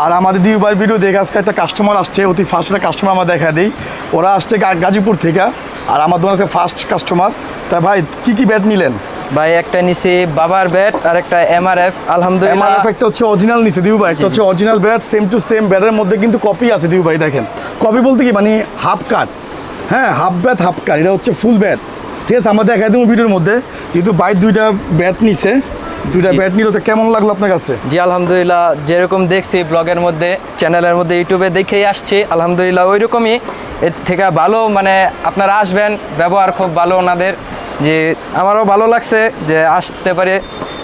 আর আমাদের দুইবার ভিডিও দেখে আজকে একটা কাস্টমার আসছে অতি ফার্স্ট একটা কাস্টমার আমরা দেখা দিই। ওরা আসছে গাজীপুর থেকে আর আমার দোকান আছে ফার্স্ট কাস্টমার তা ভাই কি কি ব্যাট নিলেন? ভাই একটা নিছি বাবার ব্যাট আর একটা এমআরএফ আলহামদুলিল্লাহ। এমআরএফ একটা হচ্ছে অরিজিনাল নিছে দিউ ভাই। একটা হচ্ছে original bat same to same ব্যাটের মধ্যে কিন্তু কপি আছে দিউ ভাই দেখেন। কপি বলতে কি মানে হাফ কাট হ্যাঁ হাফ ব্যাট হাফ কাট এটা হচ্ছে ফুল ব্যাট ঠিক আছে আমরা দেখাই দেবো ভিডিওর মধ্যে। যেহেতু ভাই দুইটা ব্যাট নিছে দুইটা ব্যাট নিল তো কেমন লাগল আপনার কাছে? জি আলহামদুলিল্লাহ যেরকম দেখছি ব্লগের মধ্যে চ্যানেলের মধ্যে ইউটিউবে দেখেই আসছি আলহামদুলিল্লাহ ওই রকমই এর থেকে ভালো মানে আপনারা আসবেন ব্যবহার খুব ভালো ওনাদের যে আমারও ভালো লাগছে যে আসতে পারে।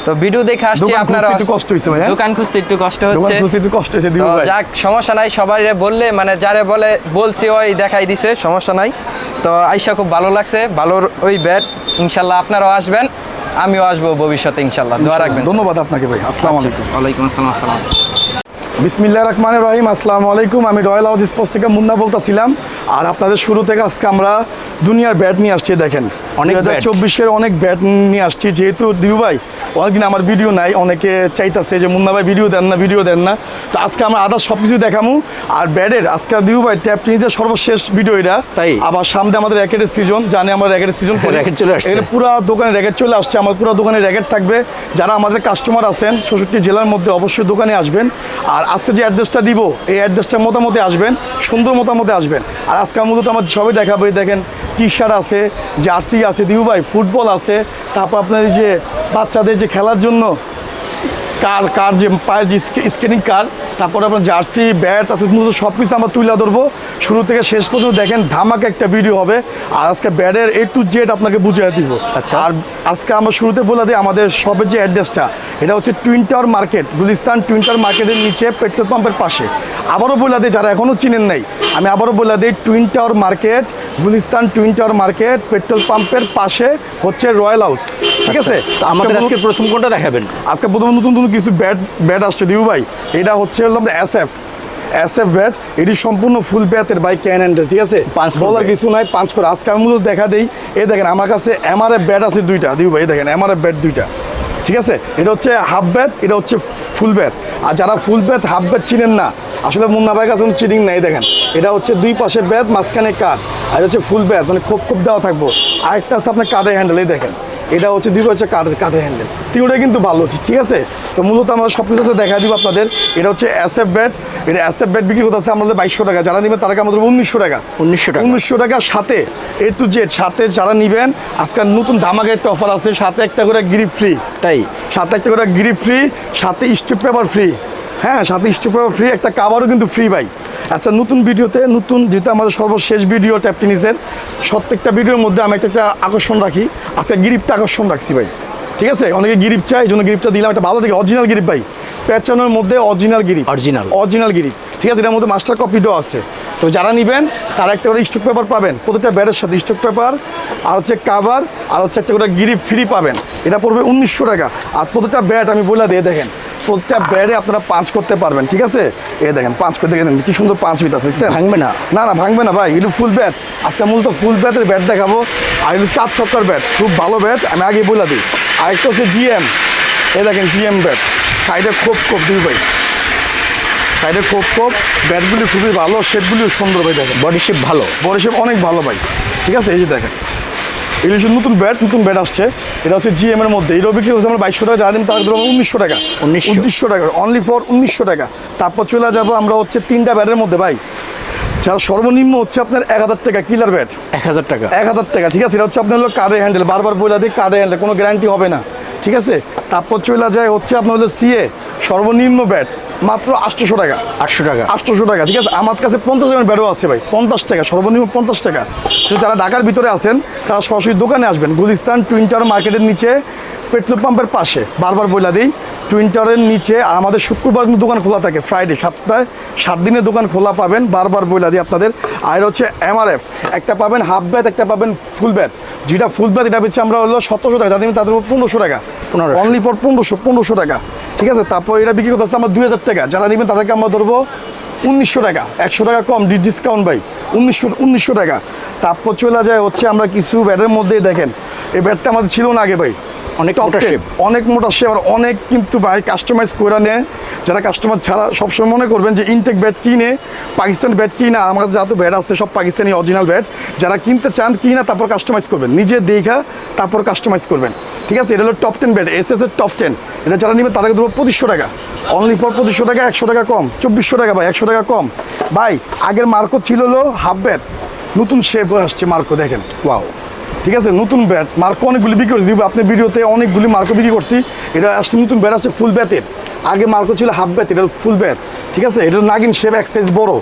তো ভিডিও দেখে আসছি আপনারা একটু কষ্ট হয়েছে ভাই, হ্যাঁ? দোকান খুঁজতে একটু কষ্ট হচ্ছে দোকান হচ্ছে। খুঁজতে একটু কষ্ট হয়েছে দিউ ভাই। যাক সমস্যা নাই সবাই বললে মানে যারে বলে বলছি ওই দেখাই দিছে সমস্যা নাই। তো আইসা খুব ভালো লাগছে ভালোর ওই ব্যাট ইনশাল্লাহ আপনারাও আসবেন। আমিও আসব ভবিষ্যতে ইনশাল্লাহ। দোয়া রাখবেন ধন্যবাদ আপনাকে ভাই। আসসালামু আলাইকুম। ওয়ালাইকুম আসসালাম আসসালাম বিসমিল্লা রহমান রহিম। আসসালামু আলাইকুম। আমি রয়্যাল হাউস স্পোর্টস থেকে মুন্না বলতেছিলাম। আর আপনাদের শুরু থেকে আজকে আমরা দুনিয়ার ব্যাট নিয়ে আসছি দেখেন। অনেক bat। চব্বিশের অনেক ব্যাট নিয়ে আসছি। যেহেতু দিউ ভাই অনেকদিন আমার ভিডিও নাই অনেকে চাইতেছে যে মুন্না ভাই ভিডিও দেন না ভিডিও দেন না। তো আজকে আমরা আদার সব কিছু দেখামু। আর ব্যাডের আজকে দিউ ভাই ট্যাপ টেনিসের সর্বশেষ ভিডিও এটা। তাই? আবার সামনে আমাদের র্যাকেটের সিজন জানে আমরা র্যাকেটের সিজন Racket চলে আসছে। এর পুরো দোকানে র্যাকেট চলে আসছে আমার পুরো দোকানে র্যাকেট থাকবে। যারা আমাদের কাস্টমার আছেন ষষ্ঠী জেলার মধ্যে অবশ্যই দোকানে আসবেন। আর আজকে যে অ্যাড্রেসটা দিব এই অ্যাড্রেসটা মোটামুটি আসবেন সুন্দর মোটামুটি আসবেন। আর আজকে মূলত আমার সবই দেখাবো এই দেখেন টি শার্ট আছে জার্সি আছে দিউ ভাই ফুটবল আছে, তারপর আপনার যে বাচ্চাদের যে খেলার জন্য কার কার যে, পায়ের যে স্কেটিং কার তারপরে আপনার জার্সি ব্যাট আছে মূলত সব কিছু আমরা তুলে ধরবো। শুরু থেকে শেষ পর্যন্ত দেখেন ধামাকা একটা ভিডিও হবে। আর আজকে ব্যাটের এ টু জেড আপনাকে বুঝিয়ে দিব। আচ্ছা। আর আজকে আমরা শুরুতে বলে দিই আমাদের সবের যে অ্যাড্রেসটা এটা হচ্ছে twin tower market Gulistan twin tower মার্কেটের নিচে পেট্রোল পাম্পের পাশে। আবারও বলে দিই যারা এখনও চিনেন নাই আমি আবারও বলে দিই twin tower market Gulistan twin tower market petrol পাম্পের পাশে হচ্ছে রয়্যাল হাউস ঠিক আছে? তো আমাদের আজকে আজকে প্রথম কোনটা দেখাবেন? আজকে প্রথমে নতুন নতুন কিছু ব্যাট ব্যাট আসছে। দিউ ভাই এটা হচ্ছে হলো আমরা এস এফ এস ব্যাট এটি সম্পূর্ণ ফুল ব্যাটের বাই ক্যান হ্যান্ডেল ঠিক আছে? পাঁচ বলার কিছু নাই পাঁচ করে। আজকে আমি মূলত দেখা দিই এই দেখেন আমার কাছে এমআরএফ ব্যাট আছে দুইটা। ভাই এই দেখেন এমআরএফ ব্যাট দুইটা। ঠিক আছে? এটা হচ্ছে হাফ ব্যাট এটা হচ্ছে ফুল ব্যাট আর যারা ফুল ব্যাট হাফ ব্যাট চিনেন না আসলে মুন্না ভাইয়ের কাছে চিটিং নাই দেখেন। এটা হচ্ছে দুই পাশে ব্যাট মাঝখানে কাঠ আর হচ্ছে ফুল ব্যাট মানে খোপ খোপ দেওয়া থাকব। আরেকটা আছে আপনার কাঠের হ্যান্ডেল এই দেখেন। এটা হচ্ছে দুই হচ্ছে কাঠের কাঠের হ্যান্ডেল তিনটাই কিন্তু ভালো ঠিক আছে? তো মূলত আমরা সব কিছু দেখা দিব আপনাদের। এটা হচ্ছে অ্যাসেপ ব্যাট এটা অ্যাসেপ ব্যাট বিক্রি করতে আছে আমাদের বাইশশো টাকা। যারা নেবেন তারা আমাদের উনিশশো টাকা? 1900 টাকা। উনিশশো টাকা সাথে এ টু জেড সাথে যারা নেবেন আজকাল নতুন ধামাকা একটা অফার আছে সাথে একটা করে গ্রিপ ফ্রি তাই? সাথে একটা করে গ্রিপ ফ্রি সাথে স্টিপ পেপার ফ্রি হ্যাঁ সাথে স্টিপ পেপার ফ্রি একটা কাভারও কিন্তু ফ্রি ভাই। আচ্ছা নতুন ভিডিওতে নতুন যেহেতু আমাদের সর্বশেষ ভিডিও ট্যাপ টেনিসের প্রত্যেকটা ভিডিওর মধ্যে আমি একটা একটা আকর্ষণ রাখি। আজকে গ্রিপটা আকর্ষণ রাখছি ভাই। ঠিক আছে? অনেকে গিরিপ চাই এই জন্য গিরিপটা দিলাম। একটা ভালো থেকে অরিজিনাল গিরিপ ভাই। পেঁচানোর মধ্যে original grip. Original original grip. ঠিক আছে? এটার মধ্যে মাস্টার কপিটাও আছে। তো যারা নেবেন তারা একটা করে স্টক পেপার পাবেন। প্রতিটা ব্যাটের সাথে স্টক পেপার আর হচ্ছে কাভার আর হচ্ছে একটা করে গিরিপ ফ্রি পাবেন। এটা পড়বে উনিশশো টাকা। আর প্রতিটা ব্যাট আমি বলে দিয়ে দেখেন। প্রত্যেকটা ব্যাটে আপনারা পাঁচ করতে পারবেন ঠিক আছে? এ দেখেন পাঁচ করতে দেখেন কি সুন্দর পাঁচ হইতে আছে ভাঙবে না? না না ভাঙবে না ভাই এগুলো ফুল ব্যাট আজকে মূলত ফুল ব্যাটের ব্যাট দেখাবো আর এগুলো চার ছক্কার ব্যাট খুব ভালো ব্যাট আমি আগে বলে দিই। আরেকটা হচ্ছে জিএম এ দেখেন জিএম ব্যাট সাইডে খুব খুব দুই ভাই। সাইডে কোপ কোপ ব্যাটগুলি খুবই ভালো শেপগুলিও সুন্দর ভাই দেখেন। বডি শেপ ভালো। বড় শেপ অনেক ভালো ভাই ঠিক আছে? এই যে দেখেন হচ্ছে নতুন ব্যাট নতুন ব্যাট আসছে এটা হচ্ছে জিএম এর মধ্যে। এটাও বিক্রি হচ্ছে আমরা বাইশশো টাকা যারা দিন তারা ধরো উনিশশো টাকা। 1900 উনিশশো টাকা অনলি ফর উনিশশো টাকা। তারপর চলে যাব আমরা হচ্ছে তিনটা ব্যাটের মধ্যে ভাই। যারা সর্বনিম্ন হচ্ছে আপনার এক হাজার টাকা কিলার ব্যাট এক হাজার টাকা। এক হাজার টাকা ঠিক আছে? এটা হচ্ছে আপনার হলো কার্ডের হ্যান্ডেল বারবার বইলা দিয়ে কার্ডের হ্যান্ডেল কোনো গ্যারান্টি হবে না ঠিক আছে? তারপর চলে যায় হচ্ছে আপনার হলো সিএ সর্বনিম্ন ব্যাট মাত্র আটশোশো টাকা। আটশো টাকা। আটশোশো টাকা ঠিক আছে? আমার কাছে পঞ্চাশ টাকার ব্যাটও আছে ভাই পঞ্চাশ টাকা সর্বনিম্ন পঞ্চাশ টাকা। তো যারা ঢাকার ভিতরে আছেন তারা সরাসরি দোকানে আসবেন। গুলিস্তান টুইন্টার মার্কেটের নিচে পেট্রোল পাম্পের পাশে। বারবার বইলা দিই টুইন্টারের নিচে আর আমাদের শুক্রবার কিন্তু দোকান খোলা থাকে ফ্রাইডে সাতটায় সাত দিনের দোকান খোলা পাবেন বারবার বইলা দিই আপনাদের। আর হচ্ছে এমআরএফ একটা পাবেন হাফ ব্যাথ একটা পাবেন ফুল ব্যাথ যেটা ফুল ব্যাথ এটা বেছে আমরা হলো সতেরোশো টাকা যাদের তাদের উপর পনেরোশো টাকা। 1500 অনলি ফর পনেরোশো পনেরোশো টাকা। ঠিক আছে? তারপর এটা বিক্রি করতে আমরা দুই হাজার টাকা। যারা নেবেন তাদেরকে আমরা ধরবো উনিশশো টাকা একশো টাকা কম ডিসকাউন্ট ভাই উনিশশো উনিশশো টাকা। তারপর চলে যায় হচ্ছে আমরা কিছু ব্যাটের মধ্যেই দেখেন। এই ব্যাটটা আমাদের ছিল না আগে ভাই। অনেক মোটা 10 shape। অনেক মোটা শেপ আর অনেক কিন্তু ভাই কাস্টমাইজ করে নেয়। যারা কাস্টমার ছাড়া সবসময় মনে করবেন যে ইনটেক ব্যাট কিনে পাকিস্তান ব্যাট কিনা আমার কাছে যত ব্যাট আছে সব পাকিস্তানি অরিজিনাল ব্যাট যারা কিনতে চান কিনা তারপর কাস্টমাইজ করবেন। নিজে দেখা তারপর কাস্টমাইজ করবেন। ঠিক আছে? এটা হলো top ten bat S S এর টপ টেন এটা যারা নেবেন তাদেরকে দেবো পঁচিশশো টাকা। অনলি ফর পঁচিশশো টাকা একশো টাকা কম। চব্বিশশো টাকা ভাই একশো টাকা কম। ভাই আগের মার্কো ছিল হলো হাফ ব্যাট নতুন শেপ আসছে মার্কো দেখেন। ওয়াও ঠিক আছে নতুন ব্যাট মার্কো অনেকগুলি বিক্রি করছি। দিব আপনি ভিডিওতে অনেকগুলি মার্কো বিক্রি করছি। এটা আসছে নতুন ব্যাট আছে ফুল ব্যাটের। আগে মার্কো ছিল হাফ ব্যাট এটা ফুল ব্যাট। ঠিক আছে এটা নাগিন শেপ এক সাইজ বড়।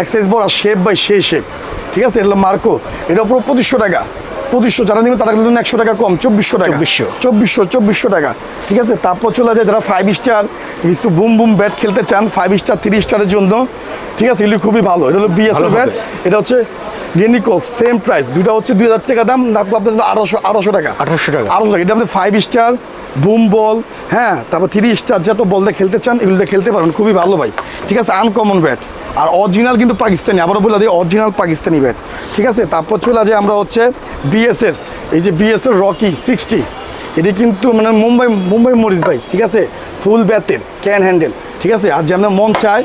এক সাইজ বড় আর শেপ বাই সেই শেপ। ঠিক আছে এটা মার্কো এটা পুরো পঁচিশশো টাকা। পঁচিশশো যারা নেবে তারা কিন্তু একশো টাকা কম চব্বিশশো টাকা। 2400 চব্বিশশো চব্বিশশো টাকা। ঠিক আছে তারপর চলে যায় যারা ফাইভ স্টার কিছু বুম বুম ব্যাট খেলতে চান ফাইভ স্টার থ্রি স্টারের জন্য। ঠিক আছে এগুলি খুবই ভালো। এটা হলো বিএসএল ব্যাট। এটা হচ্ছে গেনিকো সেম প্রাইস দুটো হচ্ছে দুই হাজার টাকা দাম তারপর আপনার জন্য আঠারোশো আঠারোশো টাকা। 1800 টাকা। আঠারোশো টাকা। এটা আপনার ফাইভ স্টার বুম বল হ্যাঁ তারপর থ্রি স্টার যত বল দিয়ে খেলতে চান এগুলো দিয়ে খেলতে পারবেন। খুবই ভালো ভাই। ঠিক আছে আনকমন ব্যাট আর অরিজিনাল কিন্তু পাকিস্তানি আবারও বলে দিই অরিজিনাল পাকিস্তানি ব্যাট ঠিক আছে তারপর চলে যায় আমরা হচ্ছে বিএসের এই যে বিএসের রকি সিক্সটি এটি কিন্তু মানে মুম্বাই মুম্বাই মরিস ভাই ঠিক আছে? ফুল ব্যাতের ক্যান হ্যান্ডেল ঠিক আছে আর যে আপনার মন চায়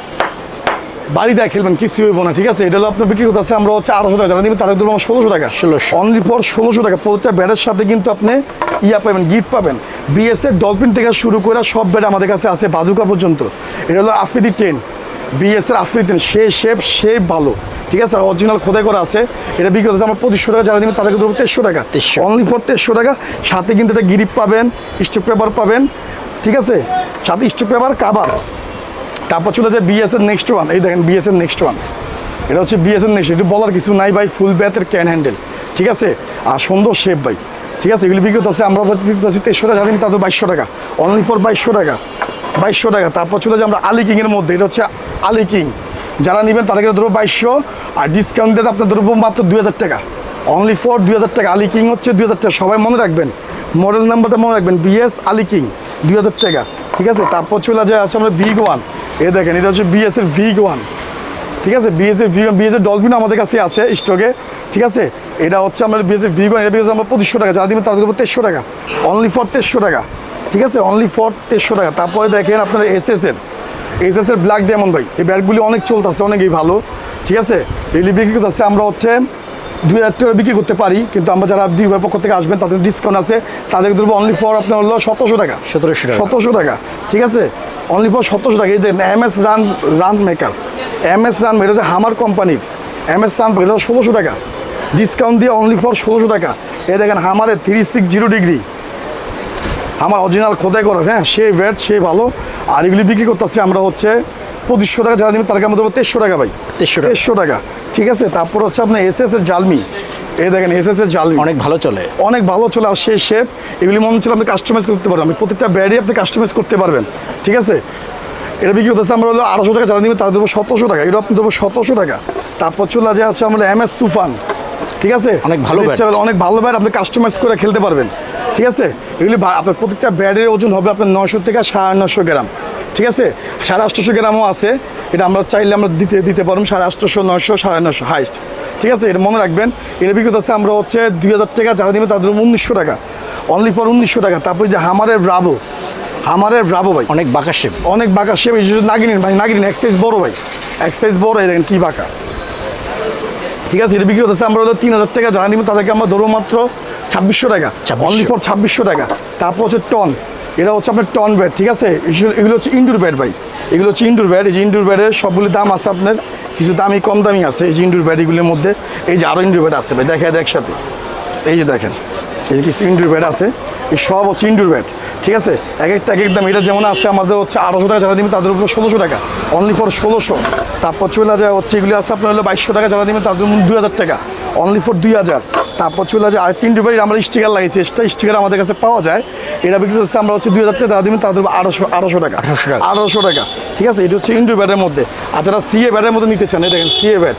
বাড়ি দেয় খেলবেন কিছু হইব না ঠিক আছে? এটা হলো আপনার বিক্রি করতে আছে আমরা হচ্ছে আড়াইশো টাকা যারা নেবেন তাদের দেবো ষোলোশো টাকা। 1600 অনলি ফর ষোলোশো টাকা প্রত্যেকটা ব্যাটের সাথে কিন্তু আপনি ইয়া পাবেন গিফট পাবেন। বিএসএর ডলফিন থেকে শুরু করে সব ব্যাট আমাদের কাছে আছে বাজুকা পর্যন্ত। এটা হলো আফ্রিদি টেন বিএসএর আফ্রিদি টেন সে শেপ সে ভালো ঠিক আছে? আর অরিজিনাল খোদাই করা আছে এটা বিক্রি করতে আমার পঁচিশশো টাকা যারা নেবেন তাদেরকে দেবো তেইশশো টাকা। 2300 অনলি ফর তেইশশো টাকা সাথে কিন্তু এটা গিরিপ পাবেন স্টক পেপার পাবেন ঠিক আছে? সাথে স্টক পেপার কাবার তারপর চলে যায় বিএস এর নেক্সট ওয়ান এই দেখেন বিএস এর নেক্সট ওয়ান এটা হচ্ছে বিএস এর নেক্সট এটা বলার কিছু নাই ভাই ফুল ব্যাথের ক্যান হ্যান্ডেল ঠিক আছে? আর সুন্দর শেপ ভাই। ঠিক আছে? এগুলি বিক্রি আছে, আমরা বিক্রি করছি তেইশশো টাকা জানেন তাদের বাইশশো টাকা। অনলি ফর বাইশশো টাকা। বাইশশো টাকা। তারপর চলে যায় আমরা আলি কিংয়ের মধ্যে। এটা হচ্ছে আলি কিং যারা নেবেন তাদেরকে ধরবো বাইশশো, আর ডিসকাউন্ট দিয়ে আপনার ধরবো মাত্র দুই হাজার টাকা। অনলি ফর দুই হাজার টাকা। আলি কিং হচ্ছে দুই হাজার টাকা। সবাই মনে রাখবেন মডেল নাম্বারটা মনে রাখবেন বিএস আলি কিং দুই হাজার টাকা। ঠিক আছে? তারপর চলে যায় আছে আমরা বিগ ওয়ান এ দেখেন এটা হচ্ছে বিএস এর ভিগ ওয়ান ঠিক আছে? বিএস এর ভিগ বিএস এর ডলফিন আমাদের কাছে আছে স্টকে ঠিক আছে? এটা হচ্ছে আমাদের বিএস এর ভিগ ওয়ান এটা বিএস আমরা পঁচিশশো টাকা। যা দিবেন তাদের দেবো তেইশশো টাকা। অনলি ফর তেইশশো টাকা। ঠিক আছে? অনলি ফর তেইশশো টাকা। তারপরে দেখেন আপনার এস এস এর এস এস এর ব্ল্যাক ডায়মন্ড ভাই। এই ব্যাটগুলি অনেক চলতেছে অনেকই ভালো। ঠিক আছে? এগুলি বিক্রি করতেছে আমরা হচ্ছে দুই হাজার টাকা বিক্রি করতে পারি। কিন্তু আমরা যারা দুই ভাইয়ের পক্ষ থেকে আসবেন তাদের ডিসকাউন্ট আছে। তাদেরকে দেবো অনলি ফর আপনার হলো সতেরোশো টাকা। 1700 টাকা। সতেরোশো টাকা। ঠিক আছে? অনলি ফর সতেরোশো টাকা। এই যে M S run run maker M S run এটা হচ্ছে হামার কোম্পানির এম এস রান এটা ষোলোশো টাকা। ডিসকাউন্ট দিয়ে অনলি ফর ষোলোশো টাকা। এই দেখেন হামারে থ্রি সিক্স জিরো ডিগ্রি আমার অরিজিনাল খোদাই করা হ্যাঁ সে ভ্যাট সে ভালো। আর এগুলি বিক্রি করতেছি আমরা হচ্ছে পঁচিশশো টাকা। যারা নেবেন আমরা দেবো তেইশশো টাকা ভাই। 2300 টাকা। তেইশশো টাকা। ঠিক আছে? তারপর হচ্ছে আপনার এস এস এর জালমি এই দেখেন এস এস এর জালমি অনেক ভালো চলে। অনেক ভালো চলে আর সেই শেপ এগুলি মনে হচ্ছে আপনি কাস্টমাইজ করতে পারবেন। আপনি প্রত্যেকটা ব্যাডই আপনি কাস্টমাইজ করতে পারবেন ঠিক আছে? এটা বিক্রি করতেছে আমরা হলো আড়াইশো টাকা যারা নেবেন তারা দেবো সতেরোশো টাকা। এটা আপনি দেবো সতেরোশো টাকা। তারপর চলে যায় হচ্ছে আমরা এম এস তুফান ঠিক আছে? অনেক ভালো। অনেক ভালো ব্যাট আপনি কাস্টমাইজ করে খেলতে পারবেন ঠিক আছে? এগুলি আপনার প্রত্যেকটা ব্যাটের ওজন হবে আপনার নশো থেকে সাড়ে নশো গ্রাম ঠিক আছে? সাড়ে আটশোশো গ্রামও আছে। এটা আমরা চাইলে আমরা দিতে দিতে পারব সাড়ে আটশোশো নশো সাড়ে নশো হাইস্ট ঠিক আছে এটা মনে রাখবেন এর বিক্রি আছে আমরা হচ্ছে দুই হাজার টাকা যারা দিবেন তাদের উনিশশো টাকা। অনলি ফর উনিশশো টাকা। তারপরে যে হামারের ব্রাভো হামারের ব্রাভো ভাই। অনেক বাঁকা শেপ অনেক বাঁকা সে নাগিনিন ভাই নাগিনিন এক্সাইজ বড় ভাই। এক্সাইজ বড় এই দেখেন কী বাঁকা। ঠিক আছে এটা বিক্রি হচ্ছে আমরা হলো তিন হাজার টাকা যারা দিবেন তাদেরকে আমরা ধরবো মাত্র ছাব্বিশশো টাকা। 2600 অনলি ফর ছাব্বিশশো টাকা। তারপর হচ্ছে টন এটা হচ্ছে আপনার টন ব্যাট ঠিক আছে? এগুলো- এগুলো হচ্ছে ইনডোর ব্যাট ভাই। এগুলো হচ্ছে ইনডোর ব্যাট এই যে ইনডোর ব্যাটের সবগুলি দাম আছে আপনার কিছু দামি, কম দামি আছে এই যে ইনডোর ব্যাট এগুলোর মধ্যে। এই যে আরও ইনডোর ব্যাট আছে ভাই দেখা একসাথে। এই যে দেখেন, এই যে কিছু ইনডোর ব্যাট আছে। এই সব হচ্ছে ইনডোর ব্যাট, ঠিক আছে? এক একটা, এক এক দাম। এটা যেমন আছে, আমাদের হচ্ছে আড়াইশো টাকা যারা দিবেন তাদের উপর ষোলোশো টাকা। অনলি ফর ষোলোশো। তারপর চলে যায় হচ্ছে, এগুলি আছে আপনার হলো বাইশশো টাকা যারা দিবেন তাদের দুই হাজার টাকা। অনলি ফর দুই হাজার। তারপর চলে যায় আর তিনটে বাড়ির আমরা স্টিকার লাগিয়েছি এক্সট্রা স্টিকার আমাদের কাছে পাওয়া যায়। এটা বিক্রি হচ্ছে আমরা হচ্ছে দুই হাজার টাকা যারা দিবেন তাদের আড়াইশো আড়াইশো টাকা। 1800 টাকা। আড়াইশো টাকা। ঠিক আছে? এটা হচ্ছে ইন্ডোর ব্যাটের মধ্যে। আর যারা সিএ ব্যাটের মধ্যে নিতে চান এই দেখেন সিএ ব্যাট।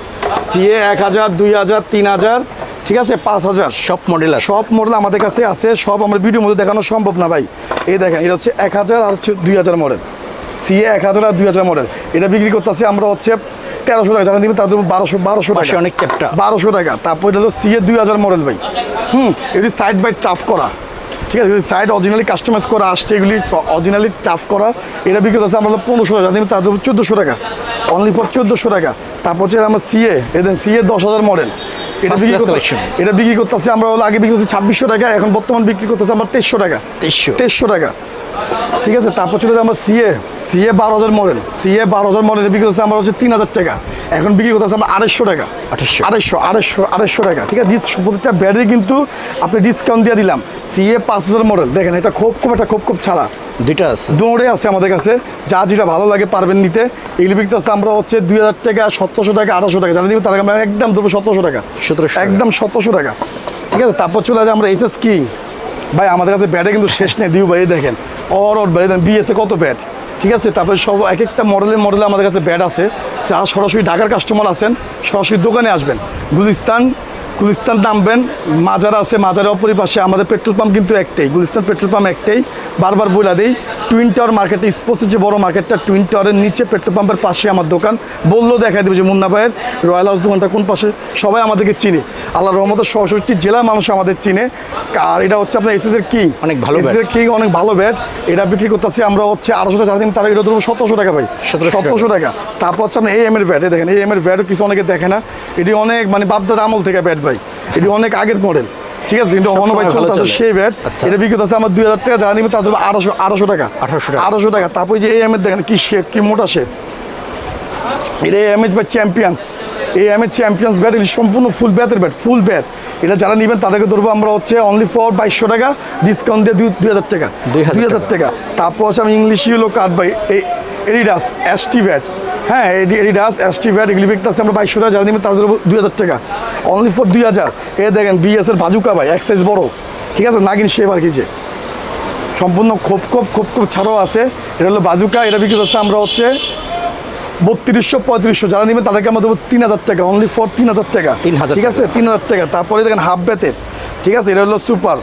সিএ এক হাজার দুই হাজার তিন হাজার ঠিক আছে? পাঁচ হাজার। সব মডেল সব মডেল আমাদের কাছে আছে সব আমরা ভিডিওর মধ্যে দেখানো সম্ভব না ভাই। এই দেখেন এটা হচ্ছে এক হাজার আর হচ্ছে দুই হাজার মডেল সিএ এক হাজার আর দুই হাজার মডেল এটা বিক্রি করতেছি আমরা হচ্ছে তেরোশো টাকা। যারা দিবেন তাদের বারোশো বারোশো টাকা। অনেক চ্যাপ্টা। বারোশো টাকা। তারপর এটা হলো সিএ দুই হাজার মডেল ভাই। হুম এটি সাইড বাই টাফ করা। ঠিক আছে সাইড অরিজিনালি কাস্টমাইজ করা আসছে এগুলি অরিজিনালি টাফ করা এটা বিক্রি হচ্ছে আমরা পনেরোশো টাকা কিন্তু তাদের চোদ্দোশো টাকা। অনলি ফর চোদ্দোশো টাকা। তারপর হচ্ছে আমার সিএ এদের সিএ দশ হাজার মডেল এটা বিক্রি করতে। এটা বিক্রি করতেছে আমরা আগে বিক্রি করতে ছাব্বিশশো টাকা এখন বর্তমান বিক্রি করতেছে আমার তেইশশো টাকা। তেইশশো। তেইশশো টাকা। ঠিক আছে তারপর চলে আমার সিএ সিএ বারো হাজার মডেল সিএ বারো হাজার মডেল বিক্রি করতেছে আমরা হচ্ছে তিন হাজার টাকা। এখন বিক্রি করতেছে আমরা আড়াইশো টাকা। 2800 আড়াইশো আড়াইশো আড়াইশো টাকা ঠিক আছে? ডিস প্রত্যেকটা ব্যাটারি কিন্তু আপনি ডিসকাউন্ট দিয়ে দিলাম। সিএ পাঁচ হাজার মডেল দেখেন এটা খুব খুব একটা খুব খুব ছাড়া। দুইটা আছে। দৌড়ে আছে আমাদের কাছে। যা যেটা ভালো লাগে পারবেন নিতে। এগুলি বিক্রি হচ্ছে আমরা হচ্ছে দুই হাজার টাকা সতেরোশো টাকা আঠারোশো টাকা। যারা দিবে তাদেরকে আমরা একদম দেবো সতেরোশো টাকা। 1700 টাকা। একদম সতেরোশো টাকা। ঠিক আছে তারপর চলে যায় আমরা এসএস কিং ভাই আমাদের কাছে ব্যাটে কিন্তু শেষ নেই। দিউ ভাই দেখেন। অর অর ভাই বিএসএ কত ব্যাট ঠিক আছে, তারপরে সব এক একটা মডেলের মডেলে আমাদের কাছে ব্যাট আছে। যারা সরাসরি ঢাকার কাস্টমার আছেন, সরাসরি দোকানে আসবেন। গুলিস্তান গুলিস্তান নামবেন। মাজার আছে মাজারের অপরি পাশে আমাদের পেট্রোল পাম্প কিন্তু একটাই। গুলিস্তান পেট্রোল পাম্প একটাই। বারবার বইলা দেই টুইন টাওয়ার মার্কেটে স্পোর্টসের যে বড় মার্কেটটা টুইন টাওয়ারের নিচে পেট্রোল পাম্পের পাশে আমার দোকান। বললেও দেখা দেবে যে মুন্না ভাইয়ের রয়্যাল হাউস দোকানটা কোন পাশে? সবাই আমাদেরকে চিনে। আল্লাহ রহমতের সশষ্টি জেলার মানুষ আমাদের চিনে। আর এটা হচ্ছে আপনার এসএস এর কিং অনেক ভালো এসএস এর কিং অনেক ভালো ব্যাট এটা বিক্রি করতেছি আমরা হচ্ছে আড়াইশো টাকা। দিন তারা এটা ধরবো সতেরোশো টাকা ভাই। 1700 সতেরোশো টাকা। তারপর হচ্ছে আপনার এই এম এর ব্যাট দেখেন এই এম এর ব্যাটও কিছু অনেকে দেখে না। এটি অনেক মানে বাপদার আমল থেকে ব্যাট ভাই। এটি অনেক আগের মডেল ঠিক আছে? কিন্তু অন্য ভাই চলতে আছে চলে। সেই ব্যাট আচ্ছা। এটা বিক্রি করতেছে আমার দুই হাজার টাকা যারা নিবে তাদের আড়াইশো আড়াইশো টাকা। 1800 টাকা। আড়াইশো টাকা। তারপর যে এম এর দেখেন কি শেপ কি মোটা শেপ এটা এমএচ বা চ্যাম্পিয়ন্স এই এমএচ চ্যাম্পিয়ন্স ব্যাট এটি সম্পূর্ণ ফুল ব্যাটের ব্যাট ফুল ব্যাট এটা যারা নেবেন তাদেরকে ধরবো আমরা হচ্ছে অনলি ফর বাইশশো টাকা ডিসকাউন্ট দিয়ে দুই দুই হাজার টাকা। 2000 দুই হাজার টাকা। তারপর হচ্ছে আমি English yellow card by Adidas S T bat হ্যাঁ এডি এডিডাস এস টি ব্যাট এগুলি বিকতে আছে আমরা বাইশশো টাকা যারা নেবেন তাদের দুই হাজার টাকা। অনলি ফর দুই হাজার। এ দেখেন বিএস এর বাজুকা ভাই এক সাইজ বড়। ঠিক আছে? নাগিন শেপ আর কি যে। সম্পূর্ণ খোপ খোপ খোপ খোপ ছাড়াও আছে। এটা হলো বাজুকা এটা বিক্রি হচ্ছে আমরা হচ্ছে বত্রিশশো পঁয়ত্রিশশো। যারা নেবেন তাদেরকে আমরা দেবো তিন হাজার টাকা অনলি ফর তিন হাজার টাকা। 3000 ঠিক আছে? তিন হাজার টাকা। তারপরে দেখেন হাফ ব্যাতের ঠিক আছে? এটা হলো super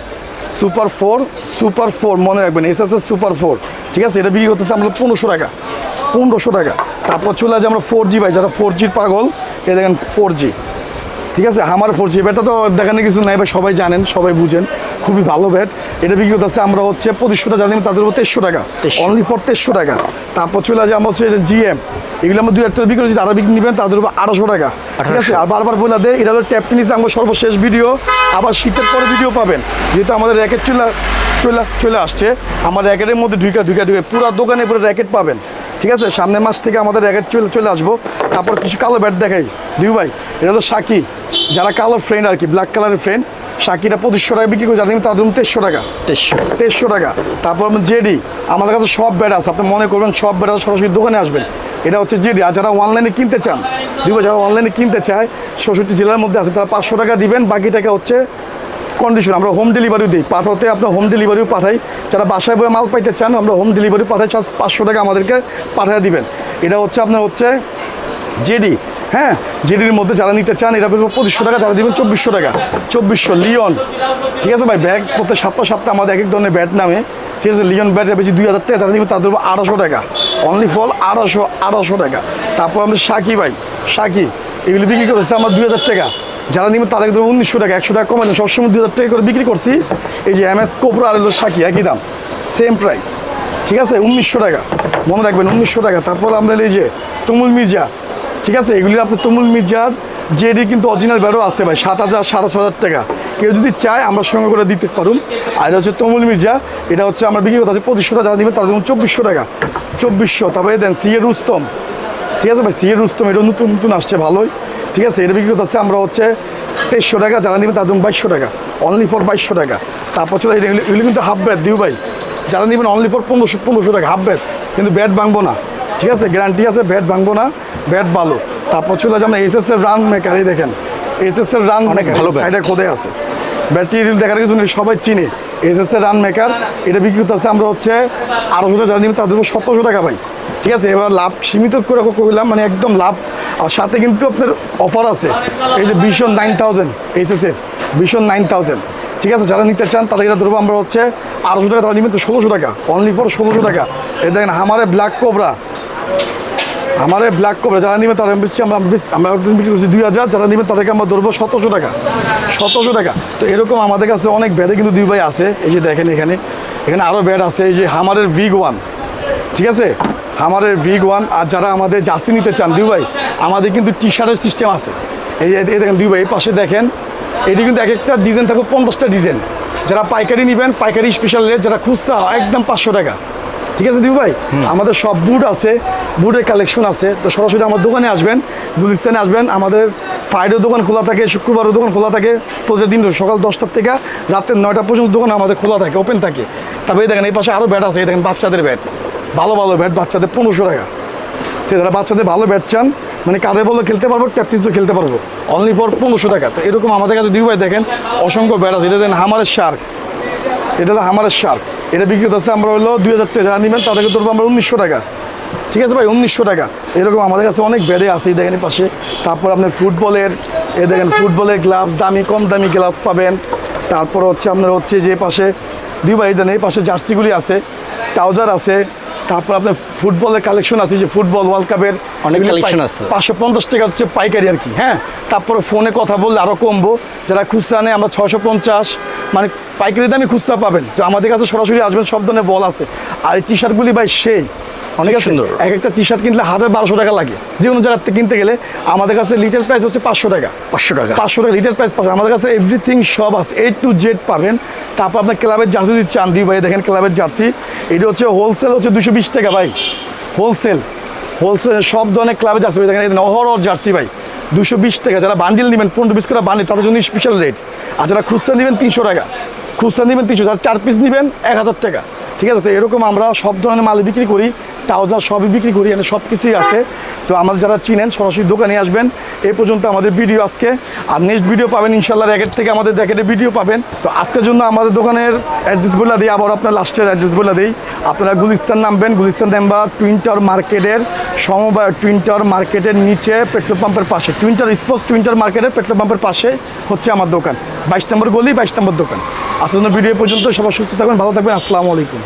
super four super four মনে রাখবেন এস এস সুপার ফোর ঠিক আছে? এটা বিক্রি করতেছে আমরা পনেরোশো টাকা। পনেরোশো টাকা। তারপর চলে আসে আমরা ফোর জি ভাই যারা ফোর জির পাগল এ দেখেন ফোর জি ঠিক আছে? আমার ফোর জি ব্যাটটা তো দেখানোর কিছু নাই ভাই সবাই জানেন সবাই বুঝেন। খুবই ভালো ব্যাট এটা বিক্রি করতেছে আমরা হচ্ছে পঁচিশশোটা জানি তাদের উপর তেইশশো টাকা। 2300 অনলি ফর তেইশশো টাকা। তারপর চলে আসে আমরা হচ্ছে জিএম এগুলো আমরা দুই একটা বিক্রি করছি তারা বিক্রি নেবেন তাদের উপর আড়াইশো টাকা। ঠিক আছে? আর বারবার বলে দেয় এটা হলো ট্যাপ টেনিস আমার সর্বশেষ ভিডিও আবার শীতের পরে ভিডিও পাবেন। যেহেতু আমাদের র্যাকেট চলে চলে চলে আসছে আমার র্যাকেটের মধ্যে ঢুকে ঢুকে ঢুকে পুরো দোকানে পুরো র্যাকেট পাবেন। ঠিক আছে সামনের মাস থেকে আমাদের র্যাকেট চলে চলে আসব। তারপর কিছু কালো ব্যাট দেখাই। দিউ ভাই এটা হলো সাকি। যারা কালো ফ্রেন্ড আর কি ব্ল্যাক কালারের ফ্রেন্ড সাকিটা পঁচিশশো টাকা বিক্রি করে জানেন তাদের তেইশশো টাকা। তেইশশো। তেইশশো টাকা। তারপর জেডি আমাদের কাছে সব ব্যাট আছে। আপনি মনে করবেন সব ব্যাট আছে সরাসরি দোকানে আসবেন। এটা হচ্ছে জেডি আর যারা অনলাইনে কিনতে চান দিব যারা অনলাইনে কিনতে চায় ষষ্ঠী জেলার মধ্যে আছে তারা পাঁচশো টাকা দিবেন বাকি টাকা হচ্ছে কন্ডিশন আমরা হোম ডেলিভারিও দিই। পাঠাতে আপনার হোম ডেলিভারিও পাঠাই। যারা বাসায় বয়ে মাল পাইতে চান, আমরা হোম ডেলিভারি পাঠাই পাঁচশো টাকা আমাদেরকে পাঠিয়ে দিবেন। এটা হচ্ছে আপনার হচ্ছে জেডি হ্যাঁ? জেডির মধ্যে যারা নিতে চান, এটা পঁচিশশো টাকা যারা দিবেন চব্বিশশো টাকা। চব্বিশশো লিওন ঠিক আছে ভাই ব্যাগ প্রত্যেক সপ্তাহ সপ্তাহে আমাদের এক এক ধরনের ব্যাট নামে। ঠিক আছে লিওন ব্যাটের বেশি দুই হাজার টাকা যারা দিবেন তাদের আড়াইশো টাকা। অনলি ফল আড়াইশো আড়াইশো টাকা। তারপর আমরা সাকি ভাই, সাকি। এগুলি বিক্রি করেছে আমার দুই হাজার টাকা। যারা নিবেন তাদেরকে দেবো উনিশশো টাকা, একশো টাকা কমে দেন সবসময় দু হাজার টাকা করে বিক্রি করছি। এই যে এম এস কোপরা আর হলো সাকি একই দাম। সেম প্রাইস ঠিক আছে? উনিশশো টাকা। মনে রাখবেন, উনিশশো টাকা। তারপর আমরা এই যে তুমুল মির্জা। ঠিক আছে? এগুলি আপনার তুমুল মির্জার জেডি কিন্তু অরিজিনাল ব্যারো আছে ভাই, সাত হাজার, সাড়ে ছ হাজার টাকা। কেউ যদি চায়, আমরা সঙ্গে করে দিতে পারুন আর এটা হচ্ছে তমুল মির্জা। এটা হচ্ছে আমরা বিক্রি করতে আছে পঁচিশশো টাকা। যারা নেবেন তাদের চব্বিশশো টাকা। চব্বিশশো। তারপরে দেন সিএ রুস্তম ঠিক আছে ভাই সিএ রুস্তম এটা নতুন নতুন আসছে ভালোই। ঠিক আছে এর বিক্রি আছে আমরা হচ্ছে তেইশশো টাকা যারা নেবেন তাদের জন্য বাইশশো টাকা। অনলি ফর বাইশশো টাকা। তারপর চলে এগুলি কিন্তু হাফ ব্যাট দিউ ভাই। যারা নেবেন অনলি ফর পনেরোশো পনেরোশো টাকা হাফ ব্যাট কিন্তু ব্যাট ভাঙবো না। ঠিক আছে গ্যারান্টি আছে ব্যাট ভাঙবো না ব্যাট ভালো। তারপর চলে যাবেন এস এস এর রান মেকার এই দেখেন। এস এস এর রান অনেক ভালো। সাইডে খোদে আছে। ব্যাটটি দেখার কিছু সবাই চিনে। এস এস এর রান মেকার এটা বিক্রি করতে আছে আমরা হচ্ছে আড়াইশো টাকা নেবেন তাদের উপর সতেরোশো টাকা পাই ঠিক আছে? এবার লাভ সীমিত করে করলাম মানে একদম লাভ। আর সাথে কিন্তু আপনার অফার আছে। এই যে ভীষণ নাইন থাউজেন্ড এস এস এর ভীষণ নাইন থাউজেন্ড ঠিক আছে? যারা নিতে চান, তাদের এটা ধরবো আমরা হচ্ছে আড়াইশো টাকা, তারা নেবেন তো ষোলোশো টাকা। অনলি ফর ষোলোশো টাকা। এই দেখেন, হামারে ব্ল্যাক কোবরা আমার ব্ল্যাক কভার যারা নেবেন তারা বেশি আমরা আমরা বিক্রি করছি দুই হাজার, যারা নেবেন তাদেরকে আমরা ধরবো সতেরোশো টাকা। সতেরোশো টাকা। তো এরকম আমাদের কাছে অনেক ব্যাডে কিন্তু দুই ভাই আছে। এই যে দেখেন এখানে। এখানে আরও ব্যাড আছে, এই যে হামারের ভিগ ওয়ান ঠিক আছে? হামারের ভিগ ওয়ান আর যারা আমাদের জার্সি নিতে চান, দুই ভাই, আমাদের কিন্তু টি শার্টের সিস্টেম আছে। এই এই দেখেন দুই ভাই, এই পাশে দেখেন। এটি কিন্তু এক একটা ডিজাইন থাকবে, পঞ্চাশটা ডিজাইন যারা পাইকারি নেবেন, পাইকারি স্পেশাল রেট যারা খুচরা, একদম পাঁচশো টাকা। ঠিক আছে দিবু ভাই? আমাদের সব বুট আছে বুটের কালেকশন আছে। তো সরাসরি আমার দোকানে আসবেন গুলিস্তানে আসবেন। আমাদের ফ্রাইডে দোকান খোলা থাকে শুক্রবারের দোকান খোলা থাকে। প্রতিদিন সকাল দশটার থেকে রাতের নয়টা পর্যন্ত দোকান আমাদের খোলা থাকে ওপেন থাকে। তারপরে দেখেন এই পাশে আরও ব্যাট আছে এই দেখেন বাচ্চাদের ব্যাট ভালো ভালো ব্যাট বাচ্চাদের পনেরোশো টাকা। তো যারা বাচ্চাদের ভালো ব্যাট চান মানে কাদের বলে খেলতে পারব ট্যাপটিসও খেলতে পারব। অনলি ফর পনেরোশো টাকা। তো এরকম আমাদের কাছে দুই ভাই দেখেন অসংখ্য ব্যাট আছে। এটা দেখেন হামারের শার্ক এটা হলো হামারের শার্ক এটা বিক্রি হচ্ছে আমরা হলো দুই হাজার টাকা নিবেন তাদেরকে ধরবো আমরা উনিশশো টাকা। ঠিক আছে ভাই? উনিশশো টাকা। এরকম আমাদের কাছে অনেক বেডে আছে দেখেন পাশে। তারপর আপনার ফুটবলের এ দেখেন ফুটবলের গ্লাভস, দামি, কম দামি গ্লাভস পাবেন। তারপর হচ্ছে আপনার হচ্ছে যে পাশে, দুই ভাই দেন এই পাশে জার্সিগুলি আছে, ট্রাউজার আছে তারপর আপনার ফুটবলের কালেকশন আছে যে ফুটবল ওয়ার্ল্ড কাপের অনেক কালেকশন আছে। পাঁচশো পঞ্চাশ টাকা হচ্ছে পাইকারি আর কি হ্যাঁ? তারপরে ফোনে কথা বললে আরও কমবো। যারা খুচরা নেয় আমরা ছশো পঞ্চাশ। মানে পাইকারি দামে খুচরা পাবেন। তো আমাদের কাছে সরাসরি আসবেন সব ধরনের বল আছে। আর এই টি শার্টগুলি ভাই সেই। অনেক সুন্দর। এক একটা টি শার্ট কিনলে হাজার বারোশো টাকা লাগে। যে কোনো জায়গার থেকে কিনতে গেলে আমাদের কাছে লিটার প্রাইস হচ্ছে পাঁচশো টাকা। পাঁচশো টাকা। পাঁচশো টাকা লিটার প্রাইস পাবেন আমাদের কাছে এভরিথিং সব আছে এ টু জেড পাবেন তারপর আপনার ক্লাবের জার্সি চান দিই ভাই দেখেন ক্লাবের জার্সি এটা হচ্ছে হোলসেল হচ্ছে দুশো বিশ টাকা ভাই। হোলসেল হোলসেল সব ধরনের ক্লাবের জার্সি ভাই দেখেন এই জার্সি ভাই। দুশো বিশ টাকা। যারা বান্ডিল নেবেন পনেরো পিস করে বান্ডিল তাদের জন্য স্পেশাল রেট আর যারা খুচরা নেবেন তিনশো টাকা। খুচরা নেবেন তিনশো। যারা চার পিস নেবেন এক হাজার টাকা। ঠিক আছে? তো এরকম আমরা সব ধরনের মাল বিক্রি করি। ট্রাউজার সবই বিক্রি করি, এখানে সব কিছুই আছে। তো আমাদের যারা চিনেন, সরাসরি দোকানে আসবেন। এই পর্যন্ত আমাদের ভিডিও আজকে। আর নেক্সট ভিডিও পাবেন ইনশাল্লাহ র্যাকেট থেকে আমাদের র্যাকেটের ভিডিও পাবেন। তো আজকের জন্য আমাদের দোকানের অ্যাড্রেস বলে দিই আবার আপনার লাস্টের অ্যাড্রেস বলে দিই। আপনারা গুলিস্তান নামবেন, গুলিস্তান নাম্বার টুইন টাওয়ার মার্কেটের সমবায় টুইন টাওয়ার মার্কেটের নিচে পেট্রোল পাম্পের পাশে। Twin tower sports twin tower মার্কেটের পেট্রোল পাম্পের পাশে হচ্ছে আমার দোকান। বাইশ নম্বর গলি, বাইশ নম্বর দোকান। আজকের জন্য ভিডিও পর্যন্ত, সবাই সুস্থ থাকবেন, ভালো থাকবেন, আসসালামু আলাইকুম।